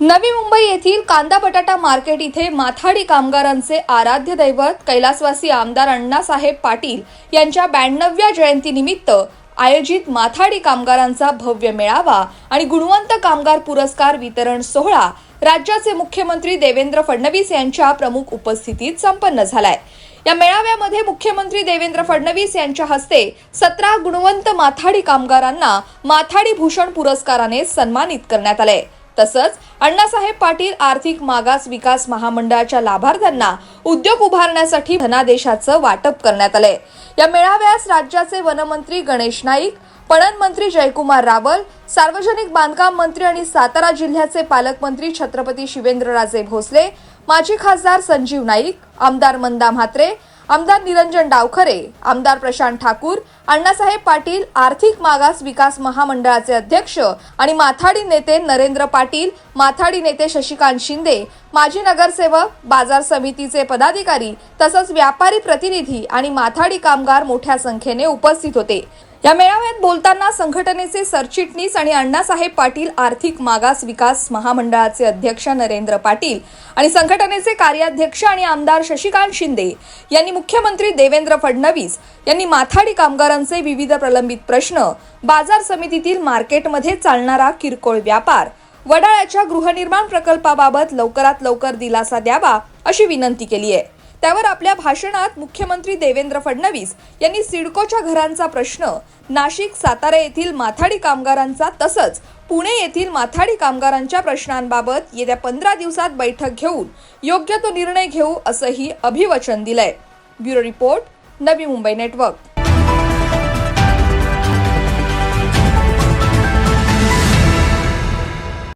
नवी मुंबई येथील कांदा बटाटा मार्केट इथे माथाडी कामगारांचे आराध्य दैवत कैलासवासी आमदार अण्णासाहेब पाटील यांच्या ब्याण्णव्या जयंतीनिमित्त आयोजित माथाडी कामगारांचा भव्य मेळावा आणि गुणवंत कामगार पुरस्कार वितरण सोहळा राज्याचे मुख्यमंत्री देवेंद्र फडणवीस यांच्या प्रमुख उपस्थितीत संपन्न झालाय. या मेळाव्यामध्ये मुख्यमंत्री देवेंद्र फडणवीस यांच्या हस्ते सतरा गुणवंत माथाडी कामगारांना माथाडी भूषण पुरस्काराने सन्मानित करण्यात आले तसंच अण्णासाहेब पाटील आर्थिक मागास विकास महामंडळाच्या लाभार्थ्यांना उद्योग उभारण्यासाठी धनादेशाचं वाटप करण्यात आलंय. या मेळाव्यास राज्याचे वनमंत्री गणेश नाईक पणन मंत्री जयकुमार रावल सार्वजनिक बांधकाम मंत्री आणि सातारा जिल्ह्याचे पालकमंत्री छत्रपती शिवेंद्रराजे भोसले माजी खासदार संजीव नाईक आमदार मंदा म्हात्रे आमदार निरंजन डावखरे आमदार प्रशांत ठाकूर अण्णासाहेब पाटील आर्थिक मागास विकास महामंडळाचे अध्यक्ष आणि माथाडी नेते नरेंद्र पाटील माथाडी नेते शशिकांत शिंदे माजी नगरसेवक बाजार समितीचे पदाधिकारी तसंच व्यापारी प्रतिनिधी आणि माथाडी कामगार मोठ्या संख्येने उपस्थित होते. या मेळाव्यात बोलताना संघटनेचे सरचिटणीस आणि अण्णासाहेब पाटील आर्थिक मागास विकास महामंडळाचे अध्यक्ष नरेंद्र पाटील आणि संघटनेचे कार्याध्यक्ष आणि आमदार शशिकांत शिंदे यांनी मुख्यमंत्री देवेंद्र फडणवीस यांनी माथाडी कामगारांचे विविध प्रलंबित प्रश्न बाजार समितीतील मार्केटमध्ये चालणारा किरकोळ व्यापार वडाळ्याच्या गृहनिर्माण प्रकल्पाबाबत लवकरात लवकर दिलासा द्यावा अशी विनंती केली आहे. त्यावर आपल्या भाषणात मुख्यमंत्री देवेंद्र फडणवीस यांनी सिडकोच्या घरांचा प्रश्न नाशिक सातारा येथील माथाडी कामगारांचा तसंच पुणे येथील माथाडी कामगारांच्या प्रश्नांबाबत येत्या पंधरा दिवसात बैठक घेऊन योग्य तो निर्णय घेऊ असंही अभिवचन दिलंय. Bureau report Navi Mumbai network.